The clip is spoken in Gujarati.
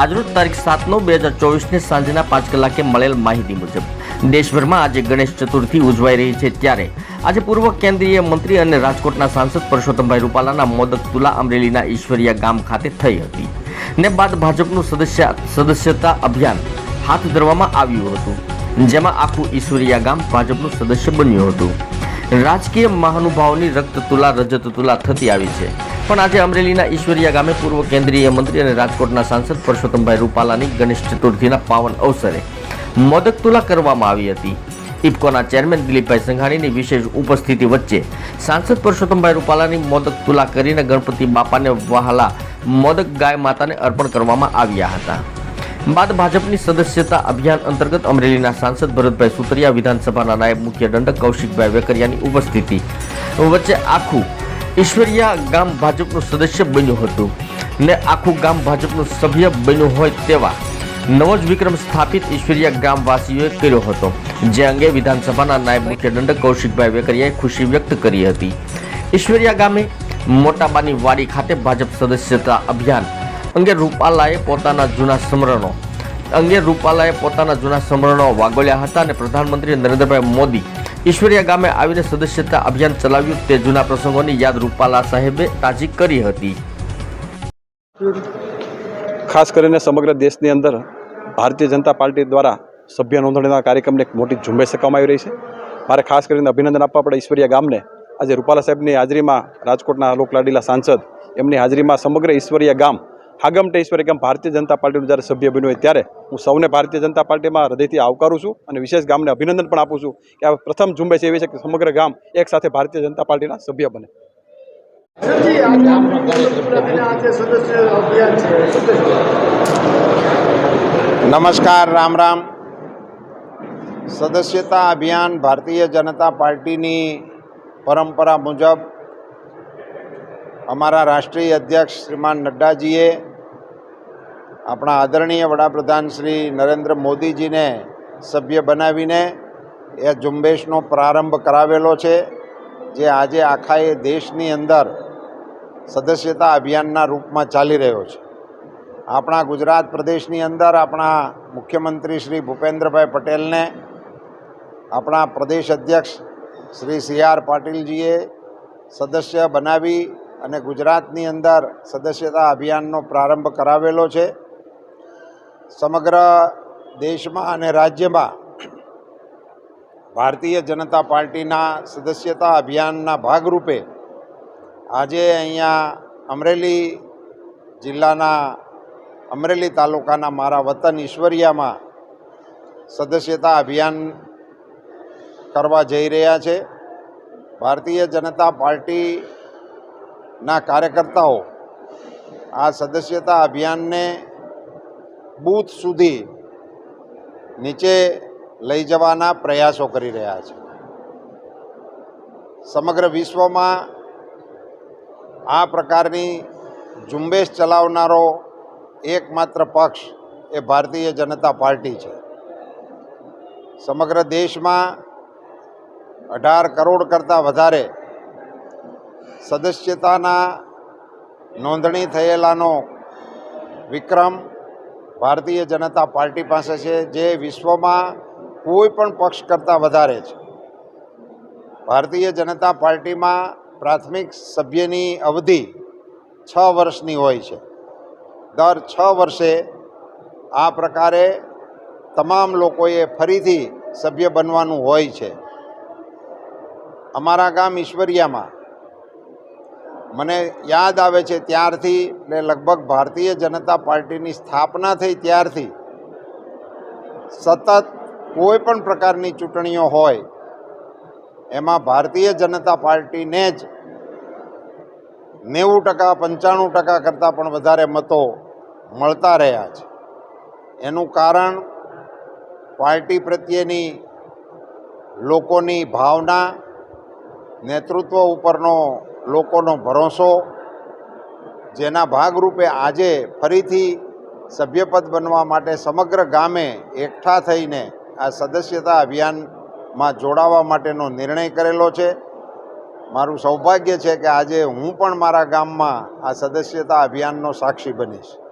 આજરોજ તારીખ સાત નવ બે હજાર ચોવીસને સાંજના પાંચ કલાકે મળેલ માહિતી મુજબ દેશભરમાં આજે ગણેશ ચતુર્થી ઉજવાઈ રહી છે ત્યારે આજે પૂર્વ કેન્દ્રીય મંત્રી અને રાજકોટના સાંસદ પરસોત્તમભાઈ રૂપાલાના મોદક તુલા અમરેલીના ઈશ્વરિયા ગામ ખાતે થઈ હતી ને બાદ ભાજપનું સદસ્ય સદસ્યતા અભિયાન હાથ ધરવામાં આવ્યું હતું જેમાં આખું ઈશ્વરિયા ગામ ભાજપનું સદસ્ય બન્યું હતું. રાજકીય મહાનુભાવોની રક્ત તુલા, રજત તુલા થતી આવી છે. પણ આજે અમરેલીના ઈશ્વરિયા ગામે પૂર્વ કેન્દ્રીય મંત્રી અને રાજકોટના સાંસદ પરસોત્તમભાઈ રૂપાલાની ગણેશ ચતુર્થીના પાવન અવસરે મોદક તુલા કરવામાં આવી હતી. ઇફકોના ચેરમેન દિલીપભાઈ સંઘાણીની વિશેષ ઉપસ્થિતિ વચ્ચે સાંસદ પરસોત્તમભાઈ રૂપાલાની મોદક તુલા કરીને ગણપતિ બાપાને વહાલા મોદક ગાય માતાને અર્પણ કરવામાં આવ્યા હતા. બાદ ભાજપની સદસ્યતા અભિયાન અંતર્ગત અમરેલીના સાંસદ ભરતભાઈ સુતરિયા, વિધાનસભાના નાયબ મુખ્ય દંડક કૌશિકભાઈ વેકરિયાની ઉપસ્થિતિ વચ્ચે આખું ઈશ્વરિયા ગામ ભાજપનું સદસ્ય બન્યું હતું ને આખું ગામ ભાજપનું સભ્ય બન્યું હોય તેવા નવો જ વિક્રમ સ્થાપિત ઈશ્વરિયા ગામવાસીઓએ કર્યો હતો. જે અંગે વિધાનસભાના નાયબ મુખ્ય દંડક કૌશિકભાઈ વેકરિયાએ ખુશી વ્યક્ત કરી હતી. ઈશ્વરિયા ગામે મોટાબાની વાડી ખાતે ભાજપ સદસ્યતા અભિયાન અંગે રૂપાલાએ પોતાના જૂના સ્મરણો અંગે રૂપાલાએ પોતાના જૂના સ્મરણો વાગોળ્યા હતા અને પ્રધાનમંત્રી નરેન્દ્રભાઈ મોદી ઈશ્વરિયા ગામે આવીને સદસ્યતા અભિયાન ચલાવ્યું તે જૂના પ્રસંગોની યાદ રૂપાલા સાહેબે તાજી કરી હતી. ખાસ કરીને સમગ્ર દેશની અંદર ભારતીય જનતા પાર્ટી દ્વારા સભ્ય નોંધણીના કાર્યક્રમને એક મોટી ઝુંબેશ કરવામાં આવી રહી છે. મારે ખાસ કરીને અભિનંદન આપવા પડે ઈશ્વરિયા ગામને. આજે રૂપાલા સાહેબની હાજરીમાં રાજકોટના લોકલાડીલા સાંસદ એમની હાજરીમાં સમગ્ર ઈશ્વરિયા ગામ હાગમટે ઈશ્વરિયા ગામ ભારતીય જનતા પાર્ટીનું જ્યારે સભ્ય બન્યું હોય ત્યારે હું સૌને ભારતીય જનતા પાર્ટીમાં હૃદયથી આવકારું છું અને વિશેષ ગામને અભિનંદન પણ આપું છું કે આ પ્રથમ ઝુંબેશ એવી છે કે સમગ્ર ગામ એક સાથે ભારતીય જનતા પાર્ટીના સભ્ય બને. નમસ્કાર, રામ રામ. સદસ્યતા અભિયાન ભારતીય જનતા પાર્ટીની પરંપરા મુજબ અમારા રાષ્ટ્રીય અધ્યક્ષ શ્રીમાન નડ્ડાજીએ આપણા આદરણીય વડાપ્રધાન શ્રી નરેન્દ્ર મોદીજીને સભ્ય બનાવીને એ ઝુંબેશનો પ્રારંભ કરાવેલો છે, જે આજે આખા એ દેશની અંદર સદસ્યતા અભિયાનના રૂપમાં ચાલી રહ્યો છે. આપણા ગુજરાત પ્રદેશની અંદર આપણા મુખ્યમંત્રી શ્રી ભૂપેન્દ્રભાઈ પટેલને, આપણા પ્રદેશ અધ્યક્ષ શ્રી સી આર પાટીલજીએ સદસ્ય બનાવી અને ગુજરાતની અંદર સદસ્યતા અભિયાનનો પ્રારંભ કરાવેલો છે. સમગ્ર દેશમાં અને રાજ્યમાં ભારતીય જનતા પાર્ટીના સદસ્યતા અભિયાનના ભાગરૂપે આજે અહીંયા અમરેલી જિલ્લાના અમરેલી તાલુકાના મારા વતન ઈશ્વરિયામાં સદસ્યતા અભિયાન કરવા જઈ રહ્યા છે. ભારતીય જનતા પાર્ટીના કાર્યકર્તાઓ આ સદસ્યતા અભિયાનને બૂથ સુધી નીચે લઈ જવાના પ્રયાસો કરી રહ્યા છે. સમગ્ર વિશ્વમાં આ પ્રકારની ઝુંબેશ ચલાવનારો એકમાત્ર પક્ષ એ ભારતીય જનતા પાર્ટી છે. સમગ્ર દેશમાં અઢાર કરોડ કરતાં વધારે સદસ્યતાના નોંધણી થયેલાનો વિક્રમ ભારતીય જનતા પાર્ટી પાસે છે, જે વિશ્વમાં કોઈ પણ પક્ષ કરતાં વધારે છે. ભારતીય જનતા પાર્ટીમાં પ્રાથમિક સભ્યની અવધિ છ વર્ષની હોય છે. દર છ વર્ષે આ પ્રકારે તમામ લોકોએ ફરીથી સભ્ય બનવાનું હોય છે. અમારા ગામ ઈશ્વરિયામાં મને યાદ આવે છે ત્યારથી એટલે લગભગ ભારતીય જનતા પાર્ટીની સ્થાપના થઈ ત્યારથી. સતત કોઈ પણ પ્રકારની ચૂંટણીઓ હોય, એમાં ભારતીય જનતા પાર્ટીને જ નેવું ટકા, પંચાણું ટકા કરતાં પણ વધારે મતો મળતા રહ્યા છે. એનું કારણ પાર્ટી પ્રત્યેની લોકોની ભાવના, નેતૃત્વ ઉપરનો લોકોનો ભરોસો, જેના ભાગરૂપે આજે ફરીથી સભ્યપદ બનવા માટે સમગ્ર ગામે એકઠા થઈને આ સદસ્યતા અભિયાનમાં જોડાવા માટેનો નિર્ણય કરેલો છે. મારું સૌભાગ્ય છે કે આજે હું પણ મારા ગામમાં આ સદસ્યતા અભિયાનનો સાક્ષી બનીશ.